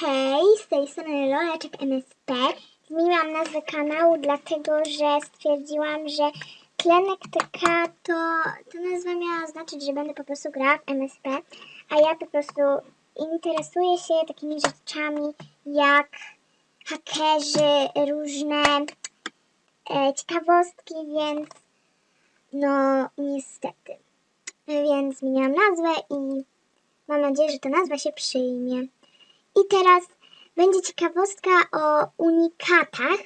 Hej, z tej strony Loleczek MSP. Zmieniłam nazwę kanału, dlatego że stwierdziłam, że Tlenek TK to, to nazwa miała znaczyć, że będę po prostu grała w MSP, a ja po prostu interesuję się takimi rzeczami jak hakerzy, różne e, ciekawostki, więc no niestety. Więc zmieniłam nazwę i mam nadzieję, że ta nazwa się przyjmie. I teraz będzie ciekawostka o unikatach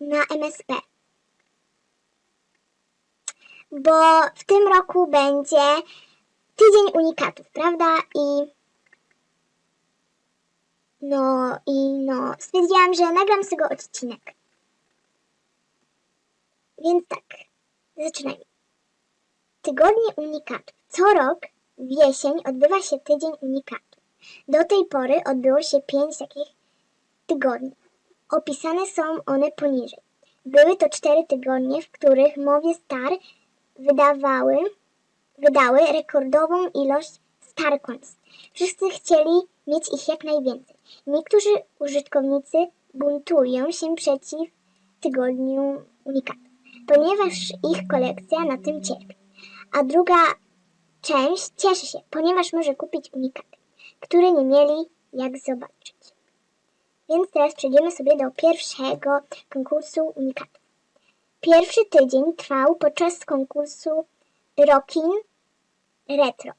na MSP. Bo w tym roku będzie tydzień unikatów, prawda? I no, i no, stwierdziłam, że nagram z tego odcinek. Więc tak, zaczynajmy. Tygodnie unikatów. Co rok w jesień odbywa się tydzień unikatów. Do tej pory odbyło się pięć takich tygodni. Opisane są one poniżej. Były to cztery tygodnie, w których Mowie Star wydawały, wydały rekordową ilość star coins. Wszyscy chcieli mieć ich jak najwięcej. Niektórzy użytkownicy buntują się przeciw tygodniu unikatów, ponieważ ich kolekcja na tym cierpi. A druga część cieszy się, ponieważ może kupić unikaty, które nie mieli jak zobaczyć. Więc teraz przejdziemy sobie do pierwszego konkursu unikatów. Pierwszy tydzień trwał podczas konkursu Rockin Retro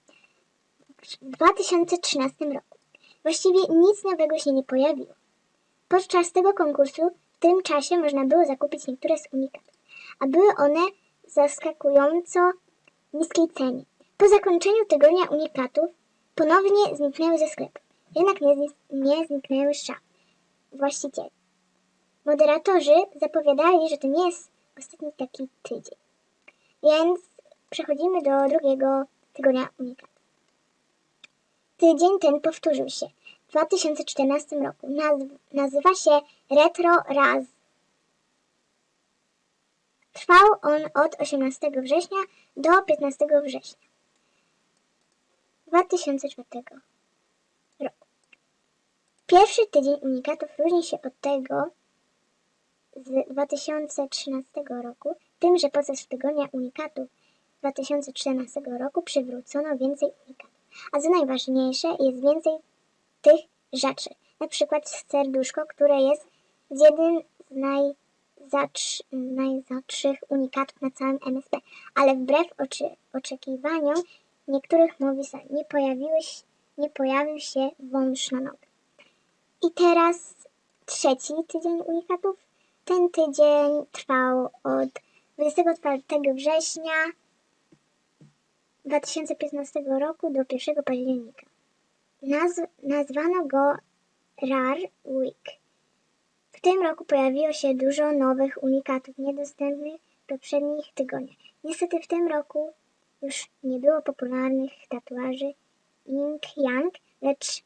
w 2013 roku. Właściwie nic nowego się nie pojawiło. Podczas tego konkursu w tym czasie można było zakupić niektóre z unikatów, a były one zaskakująco niskiej cenie. Po zakończeniu tygodnia unikatów ponownie zniknęły ze sklepu, jednak nie, nie zniknęły z szaf właścicieli. Moderatorzy zapowiadali, że to nie jest ostatni taki tydzień. Więc przechodzimy do drugiego tygodnia unikatów. Tydzień ten powtórzył się w 2014 roku. Nazw- nazywa się Retro Raz. Trwał on od 18 września do 15 września 2004 roku. Pierwszy tydzień unikatów różni się od tego z 2013 roku, tym, że podczas tygodnia unikatów 2014 roku przywrócono więcej unikatów. A co najważniejsze, jest więcej tych rzeczy. Na przykład serduszko, które jest jednym z najzaczych unikatów na całym MSP. Ale wbrew oczy, oczekiwaniom niektórych mowisach nie, pojawiły, się- nie pojawił się wąż na nogę. I teraz trzeci tydzień unikatów. Ten tydzień trwał od 24 września 2015 roku do 1 października. Nazw, nazwano go Rar Week. W tym roku pojawiło się dużo nowych unikatów niedostępnych w poprzednich tygodniach. Niestety w tym roku już nie było popularnych tatuaży Ink Yang, lecz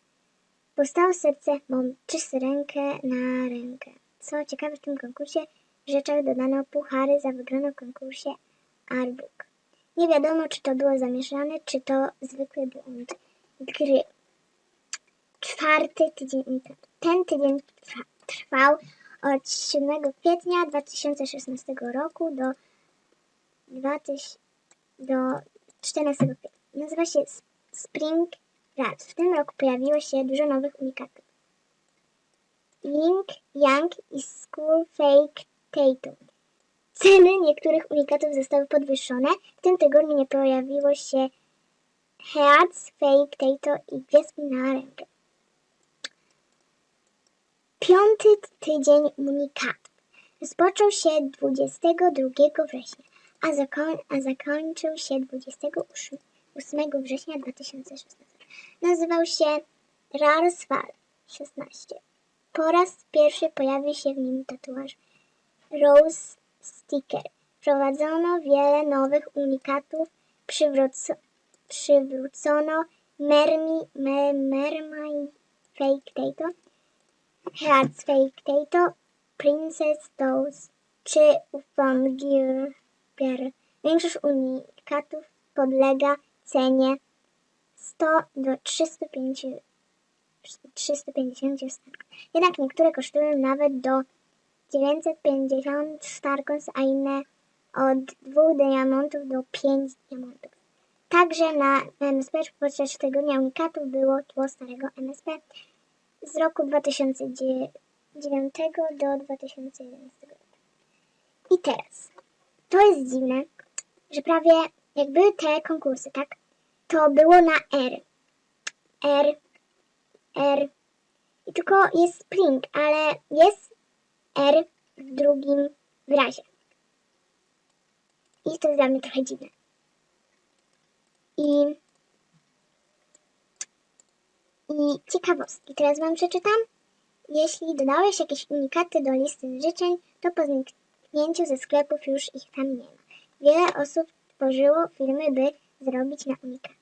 powstało serce Mom czyst rękę na rękę. Co ciekawe w tym konkursie w rzeczach dodano puchary za wygraną w konkursie Artbook. Nie wiadomo, czy to było zamieszane, czy to zwykły błąd gry. Czwarty tydzień. Ten tydzień trwa, trwał od 7 kwietnia 2016 roku do, 2000, do 14 kwietnia. Nazywa się Spring Rats. W tym roku pojawiło się dużo nowych unikatów. Link, Yang i School Fake Tatum. Ceny niektórych unikatów zostały podwyższone. W tym tygodniu nie pojawiło się Heads, Fake Tato i Gwiazdki na rękę. Piąty tydzień unikatów. Rozpoczął się 22 września, a, a zakończył się 28 8 września 2016. Nazywał się Rarsfall 16. Po raz pierwszy pojawił się w nim tatuaż Rose Sticker. Wprowadzono wiele nowych unikatów, przywróco, przywrócono Mermi, me, Mermaid Fake Tato, Hearts Fake Tato, Princess Dolls czy Ufon Większość unikatów podlega cenie 100 do 305 350 starków. Jednak niektóre kosztują nawet do 950 starkons, a inne od 2 diamentów do 5 diamentów. Także na MSP podczas tygodnia unikatów było tło starego MSP z roku 2009 do 2011 roku. I teraz, to jest dziwne, że prawie jak były te konkursy, tak, to było na R. R, R. I tylko jest spring, ale jest R w drugim wyrazie. I to jest dla mnie trochę dziwne. I, I ciekawostki. Teraz Wam przeczytam. Jeśli dodałeś jakieś unikaty do listy życzeń, to po zniknięciu ze sklepów już ich tam nie ma. Wiele osób tworzyło filmy, by zrobić na unikaty.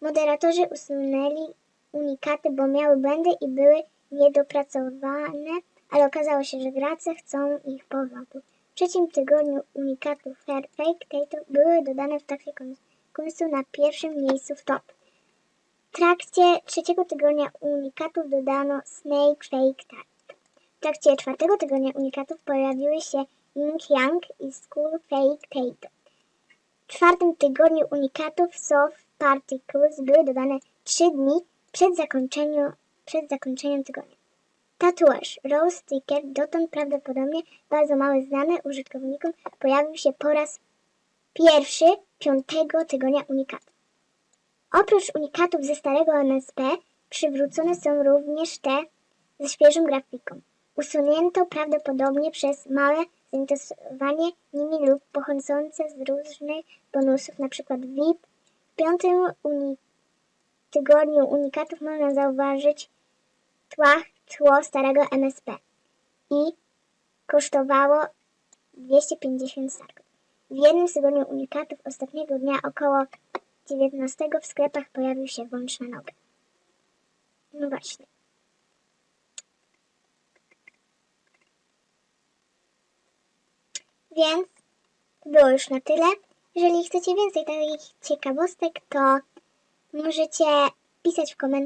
Moderatorzy usunęli unikaty, bo miały błędy i były niedopracowane, ale okazało się, że gracze chcą ich powrotu. W trzecim tygodniu unikatów Fair Fake Tato były dodane w trakcie konkursu na pierwszym miejscu w top. W trakcie trzeciego tygodnia unikatów dodano Snake Fake Tato. W trakcie czwartego tygodnia unikatów pojawiły się Ying Yang i School Fake Tato. W czwartym tygodniu unikatów Soft Particles były dodane 3 dni przed, zakończeniu, przed zakończeniem tygodnia. Tatuaż Rose Sticker, dotąd prawdopodobnie bardzo mało znany użytkownikom, pojawił się po raz pierwszy piątego tygodnia unikatów. Oprócz unikatów ze starego MSP, przywrócone są również te ze świeżą grafiką. Usunięto prawdopodobnie przez małe zainteresowanie nimi lub pochodzące z różnych bonusów, np. VIP. W piątym uni- tygodniu unikatów można zauważyć tła, tło starego MSP i kosztowało 250 starków. W jednym z tygodniu unikatów ostatniego dnia około 19 w sklepach pojawił się wąż na nogę. No właśnie. Więc to było już na tyle. Jeżeli chcecie więcej takich ciekawostek, to możecie pisać w komentarzach.